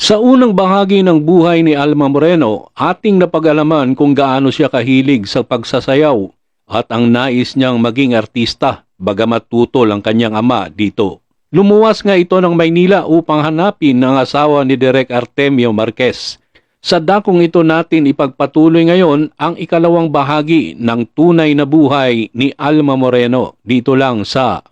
Sa unang bahagi ng buhay ni Alma Moreno, ating napag-alaman kung gaano siya kahilig sa pagsasayaw at ang nais niyang maging artista bagamat tutol ang kanyang ama dito. Lumuwas nga ito ng Maynila upang hanapin ang asawa ni Direk Artemio Marquez. Sa dakong ito natin ipagpatuloy ngayon ang ikalawang bahagi ng tunay na buhay ni Alma Moreno dito lang sa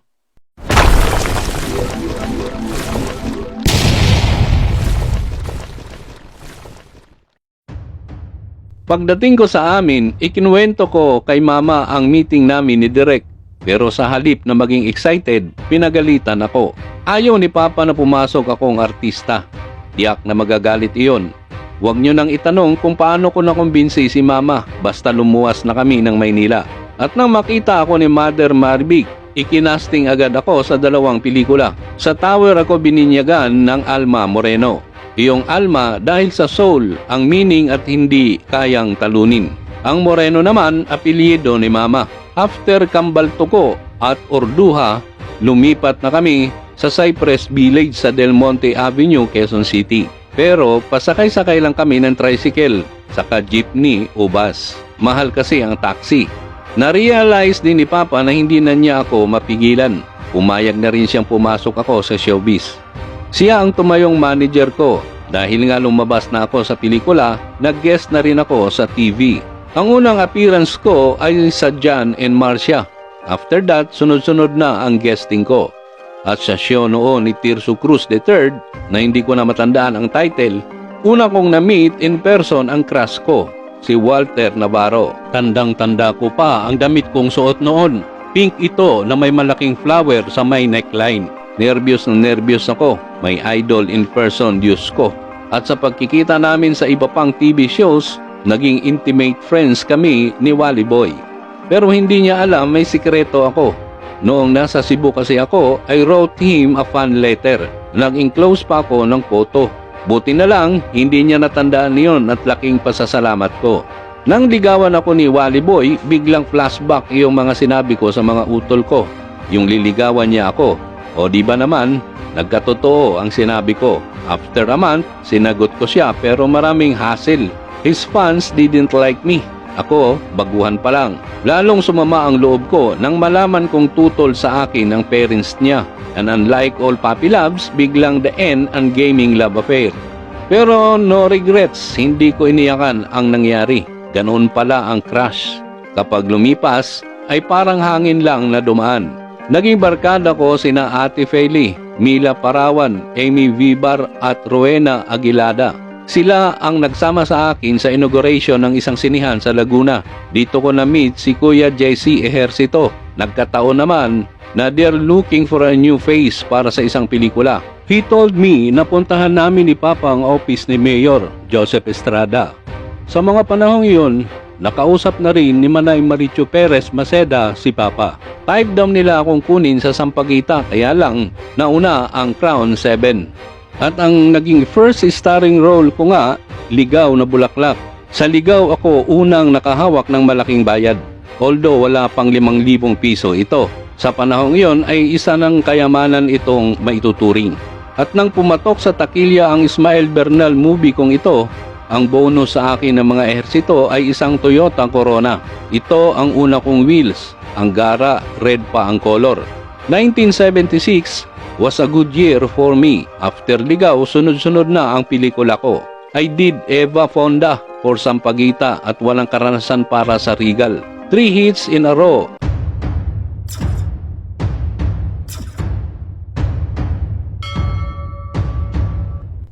Pagdating ko sa amin, ikinuwento ko kay mama ang meeting namin ni Direk. Pero sa halip na maging excited, pinagalitan ako. Ayaw ni Papa na pumasok akong artista. Tiyak na magagalit iyon. Huwag nyo nang itanong kung paano ko nakumbinsi si Mama basta lumuwas na kami ng Maynila. At nang makita ako ni Mother Maribig, ikinasting agad ako sa dalawang pelikula. Sa tower ako bininyagan ng Alma Moreno. Iyong Alma dahil sa soul ang meaning at hindi kayang talunin. Ang Moreno naman apelyido ni Mama. After Kambaltoko at Orduha, lumipat na kami sa Cypress Village sa Del Monte Avenue, Quezon City. Pero pasakay-sakay lang kami ng tricycle, saka jeepney o bus. Mahal kasi ang taxi. Na-realize din ni Papa na hindi na niya ako mapigilan. Pumayag na rin siyang pumasok ako sa showbiz. Siya ang tumayong manager ko. Dahil nga lumabas na ako sa pelikula, nag-guest na rin ako sa TV. Ang unang appearance ko ay sa John and Marcia. After that, sunod-sunod na ang guesting ko. At sa show noon ni Tirso Cruz III na hindi ko na matandaan ang title, una kong na-meet in person ang crush ko, si Walter Navarro. Tandang-tanda ko pa ang damit kong suot noon. Pink ito na may malaking flower sa may neckline. Nervyos na nervyos ako. May idol in person, Diyos ko. At sa pagkikita namin sa iba pang TV shows, naging intimate friends kami ni Wally Boy. Pero hindi niya alam may sikreto ako. Noong nasa Cebu kasi ako, I wrote him a fan letter. Naging close pa ako ng photo. Buti na lang, hindi niya natandaan niyon at laking pasasalamat ko. Nang ligawan ako ni Wally Boy, biglang flashback yung mga sinabi ko sa mga utol ko. Yung liligawan niya ako. O di ba naman, nagkatotoo ang sinabi ko. After a month, sinagot ko siya pero maraming hassle. His fans didn't like me. Ako, baguhan pa lang. Lalong sumama ang loob ko nang malaman kong tutol sa akin ang parents niya. And unlike all puppy loves, biglang the end ang gaming love affair. Pero no regrets, hindi ko iniyakan ang nangyari. Ganoon pala ang crush. Kapag lumipas, ay parang hangin lang na dumaan. Naging barkada ko sina Ate Feli, Mila Parawan, Amy Vibar at Rowena Aguilada. Sila ang nagsama sa akin sa inauguration ng isang sinihan sa Laguna. Dito ko na-meet si Kuya JC Ejercito. Nagkataon naman na they're looking for a new face para sa isang pelikula. He told me na puntahan namin ni Papa ang office ni Mayor Joseph Estrada. Sa mga panahong iyon, nakausap na rin ni Manay Marichu Perez Maceda si Papa. Type down nila akong kunin sa Sampaguita kaya lang nauna ang Crown 7. At ang naging first starring role ko nga, Ligaw na Bulaklak. Sa Ligaw ako unang nakahawak ng malaking bayad. Although wala pang limang libong piso ito. Sa panahong iyon ay isa ng kayamanan itong maituturing. At nang pumatok sa takilya ang Ismael Bernal movie kong ito, ang bonus sa akin ng mga ehersito ay isang Toyota Corona. Ito ang una kong wheels. Ang gara, red pa ang color. 1976 was a good year for me. After Ligaw, sunod-sunod na ang pelikula ko. I did Eva Fonda for Sampaguita at walang karanasan para sa Regal. Three hits in a row.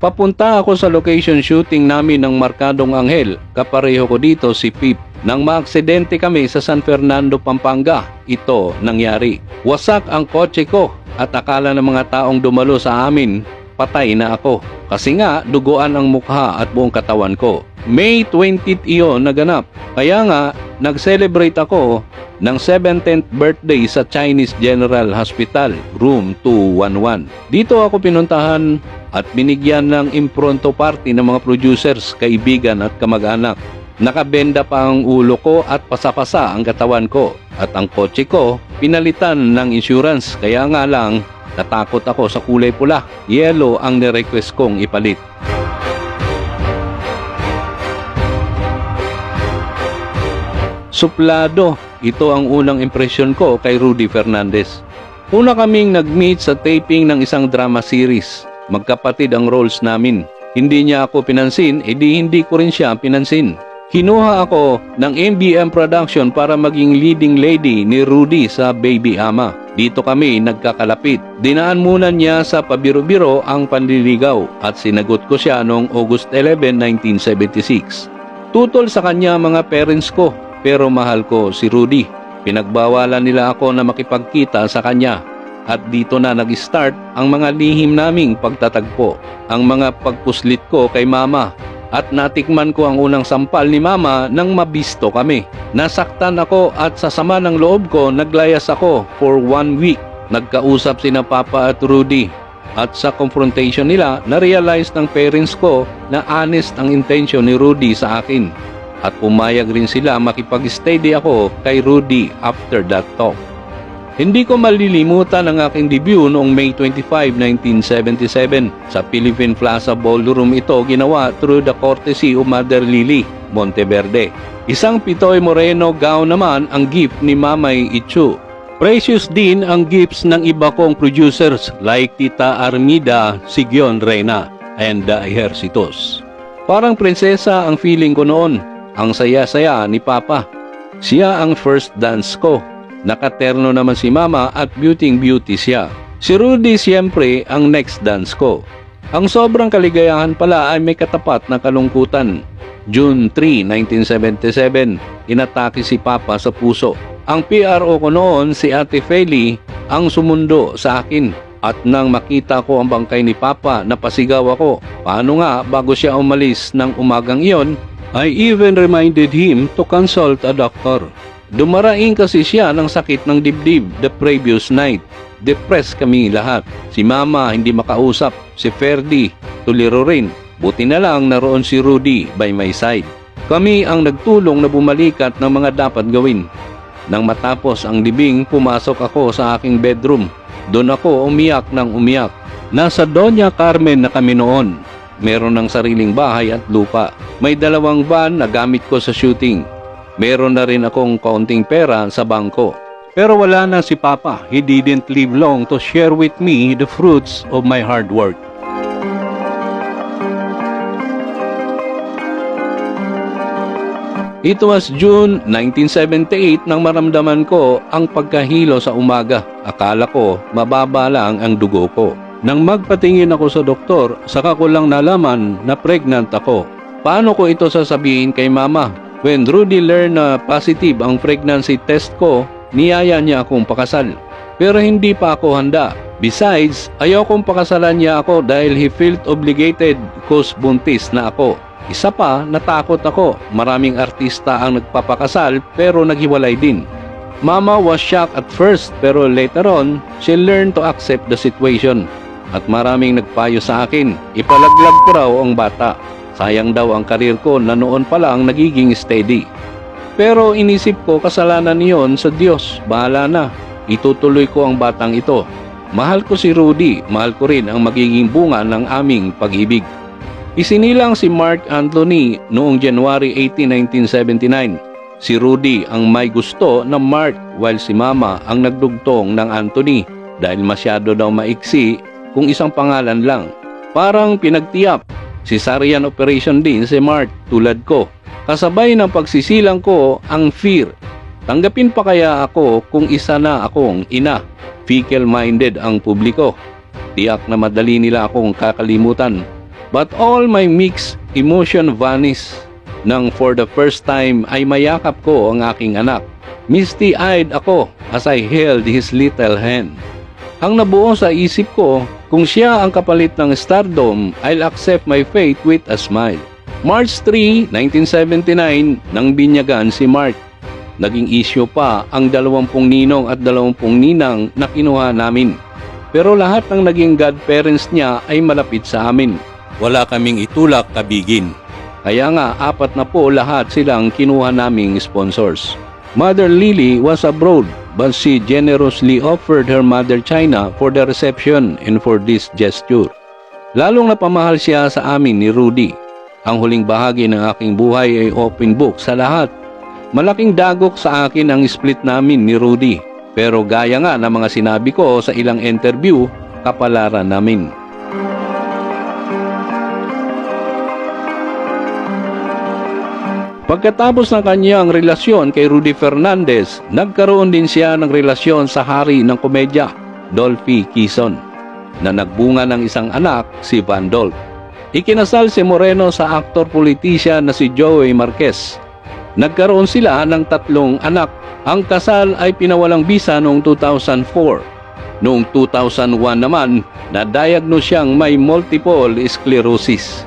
Papunta ako sa location shooting namin ng Markadong Anghel. Kapareho ko dito si Pip. Nang maaksidente kami sa San Fernando, Pampanga, ito nangyari. Wasak ang kotse ko at akala ng mga taong dumalo sa amin, patay na ako. Kasi nga, duguan ang mukha at buong katawan ko. May 20th iyon naganap. Kaya nga, nag-celebrate ako ng 17th birthday sa Chinese General Hospital, room 211. Dito ako pinuntahan at binigyan ng impronto party ng mga producers, kaibigan at kamag-anak. Nakabenda pa ang ulo ko at pasapasa ang katawan ko. At ang kotse ko, pinalitan ng insurance. Kaya nga lang, Natakot ako sa kulay pula. Yellow ang nirequest kong ipalit. Suplado, ito ang unang impresyon ko kay Rudy Fernandez. Una kaming nag-meet sa taping ng isang drama series. Magkapatid ang roles namin. Hindi niya ako pinansin, eh edi hindi ko rin siya pinansin. Kinuha ako ng MBM Production para maging leading lady ni Rudy sa Baby Ama. Dito kami nagkakalapit. Dinaan muna niya sa pabiro-biro ang panliligaw at sinagot ko siya noong August 11, 1976. Tutol sa kanya mga parents ko pero mahal ko si Rudy. Pinagbawalan nila ako na makipagkita sa kanya at dito na nag-start ang mga lihim naming pagtatagpo. Ang mga pagpuslit ko kay mama at natikman ko ang unang sampal ni mama nang mabisto kami. Nasaktan ako at sa sama ng loob ko naglayas ako for one week. Nagkausap sina Papa at Rudy at sa confrontation nila na-realize ng parents ko na honest ang intention ni Rudy sa akin at pumayag rin sila makipag-steady ako kay Rudy after that talk. Hindi ko malilimutan ang aking debut noong May 25, 1977 sa Philippine Plaza Ballroom ito ginawa through the courtesy of Mother Lily Monteverde. Isang Pitoy Moreno gown naman ang gift ni Mamay Ichu. Precious din ang gifts ng iba kong producers like Tita Armida Sigyon Reyna and the Ejercitos. Parang prinsesa ang feeling ko noon. Ang saya-saya ni Papa. Siya ang first dance ko. Nakaterno naman si Mama at beauty beauty siya. Si Rudy siyempre ang next dance ko. Ang sobrang kaligayahan pala ay may katapat na kalungkutan. June 3, 1977, inatake si Papa sa puso. Ang PRO ko noon, si Ate Feli, ang sumundo sa akin. At nang makita ko ang bangkay ni Papa, napasigaw ako. Paano nga bago siya umalis ng umagang iyon, I even reminded him to consult a doctor. Dumaraing kasi siya ng sakit ng dibdib the previous night. Depressed kami lahat. Si Mama hindi makausap. Si Ferdi, tuliro rin. Buti na lang naroon si Rudy by my side. Kami ang nagtulong na bumalikat ng mga dapat gawin. Nang matapos ang libing, pumasok ako sa aking bedroom. Doon ako umiyak ng umiyak. Nasa Doña Carmen na kami noon. Meron ng sariling bahay at lupa. May dalawang van na gamit ko sa shooting. Meron na rin akong kaunting pera sa bangko. Pero wala na si Papa. He didn't live long to share with me the fruits of my hard work. It was June 1978 nang maramdaman ko ang pagkahilo sa umaga. Akala ko mababa lang ang dugo ko. Nang magpatingin ako sa doktor, saka ko lang nalaman na pregnant ako. Paano ko ito sasabihin kay mama? When Rudy learned na positive ang pregnancy test ko, niyaya niya akong pakasal. Pero hindi pa ako handa. Besides, ayaw kong pakasalan niya ako dahil he felt obligated cause buntis na ako. Isa pa, natakot ako. Maraming artista ang nagpapakasal pero naghiwalay din. Mama was shocked at first pero later on, she learned to accept the situation. At maraming nagpayo sa akin, ipalaglag ko raw ang bata. Sayang daw ang karir ko na noon pa lang nagiging steady. Pero inisip ko kasalanan niyon sa Diyos, bahala na. Itutuloy ko ang batang ito. Mahal ko si Rudy, mahal ko rin ang magiging bunga ng aming pag-ibig. Isinilang si Mark Anthony noong January 18, 1979. Si Rudy ang may gusto ng Mark while si Mama ang nagdugtong ng Anthony dahil masyado daw maiksi kung isang pangalan lang. Parang pinagtiyap. Cesarean operation din si Mark tulad ko. Kasabay ng pagsisilang ko ang fear. Tanggapin pa kaya ako kung isa na akong ina. Fickle-minded ang publiko. Tiyak na madali nila akong kakalimutan But all my mixed emotion vanished nang for the first time ay mayakap ko ang aking anak. Misty-eyed ako as I held his little hand. Ang nabuo sa isip ko, kung siya ang kapalit ng stardom, I'll accept my fate with a smile. March 3, 1979, nang binyagan si Mark. Naging issue pa ang 20 ninong at 20 ninang na kinuha namin. Pero lahat ng naging godparents niya ay malapit sa amin wala kaming itulak kabigin. Kaya nga apat na po lahat silang kinuha naming sponsors. Mother Lily was abroad but she generously offered her mother China for the reception and for this gesture. Lalong napamahal siya sa amin ni Rudy. Ang huling bahagi ng aking buhay ay open book sa lahat. Malaking dagok sa akin ang split namin ni Rudy. Pero gaya nga ng mga sinabi ko sa ilang interview, kapalaran namin. Pagkatapos ng kanyang relasyon kay Rudy Fernandez, nagkaroon din siya ng relasyon sa hari ng komedya, Dolphy Quezon, na nagbunga ng isang anak, si Van Dolph. Ikinasal si Moreno sa aktor-politician na si Joey Marquez. Nagkaroon sila ng tatlong anak. Ang kasal ay pinawalang bisa noong 2004. Noong 2001 naman, na-diagnose siyang may multiple sclerosis.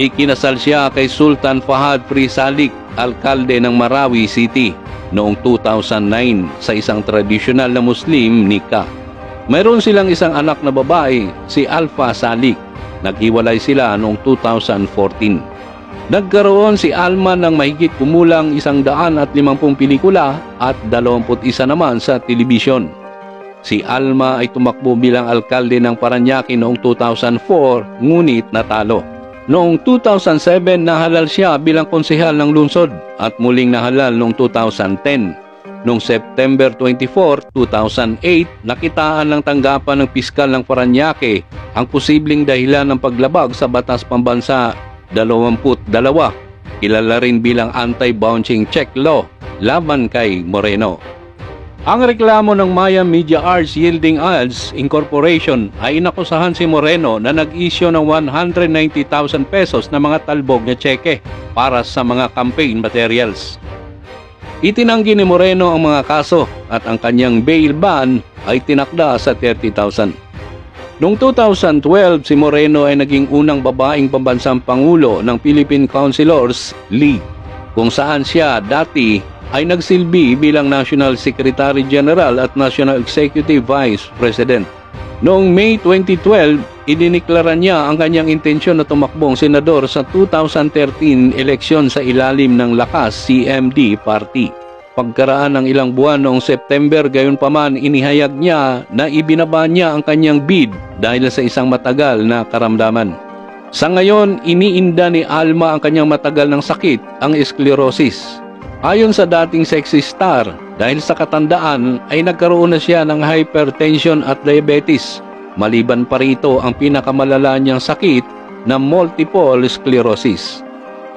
Ikinasal siya kay Sultan Fahad Frisalik, alkalde ng Marawi City, noong 2009 sa isang tradisyonal na Muslim nikah. Mayroon silang isang anak na babae, si Alpha Salik. Naghiwalay sila noong 2014. Nagkaroon si Alma ng mahigit kumulang isang daan at limampung pelikula at dalawamput isa naman sa telebisyon. Si Alma ay tumakbo bilang alkalde ng Paranaque noong 2004 ngunit natalo. Noong 2007 nahalal siya bilang konsehal ng lungsod at muling nahalal noong 2010. Noong September 24, 2008, nakitaan ng tanggapan ng piskal ng Paranaque ang posibleng dahilan ng paglabag sa batas pambansa 22. Kilala rin bilang anti-bouncing check law laban kay Moreno. Ang reklamo ng Maya Media Arts Yielding Ads Incorporation ay inakusahan si Moreno na nag-issue ng 190,000 pesos na mga talbog na tseke para sa mga campaign materials. Itinanggi ni Moreno ang mga kaso at ang kanyang bail ban ay tinakda sa 30,000. Noong 2012, si Moreno ay naging unang babaeng pambansang pangulo ng Philippine Councilors League kung saan siya dati ay nagsilbi bilang National Secretary General at National Executive Vice President. Noong May 2012, idiniklara niya ang kanyang intensyon na tumakbong senador sa 2013 eleksyon sa ilalim ng Lakas CMD Party. Pagkaraan ng ilang buwan noong September gayon paman inihayag niya na ibinaba niya ang kanyang bid dahil sa isang matagal na karamdaman. Sa ngayon, iniinda ni Alma ang kanyang matagal ng sakit, ang sclerosis. Ayon sa dating sexy star, dahil sa katandaan ay nagkaroon na siya ng hypertension at diabetes. Maliban pa rito ang pinakamalala niyang sakit na multiple sclerosis.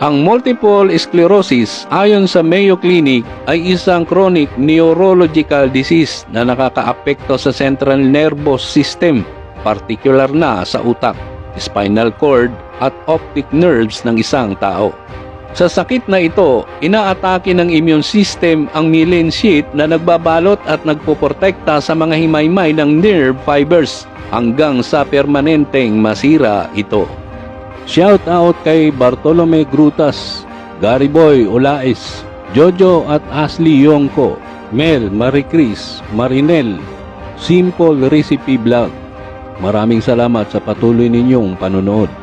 Ang multiple sclerosis ayon sa Mayo Clinic ay isang chronic neurological disease na nakakaapekto sa central nervous system, partikular na sa utak, spinal cord at optic nerves ng isang tao. Sa sakit na ito, inaatake ng immune system ang myelin sheath na nagbabalot at nagpoprotekta sa mga himaymay ng nerve fibers hanggang sa permanenteng masira ito. Shout out kay Bartolome Grutas, Gary Boy Olaes, Jojo at Ashley Yongko, Mel, Marie Chris, Marinel, Simple Recipe Vlog. Maraming salamat sa patuloy ninyong panonood.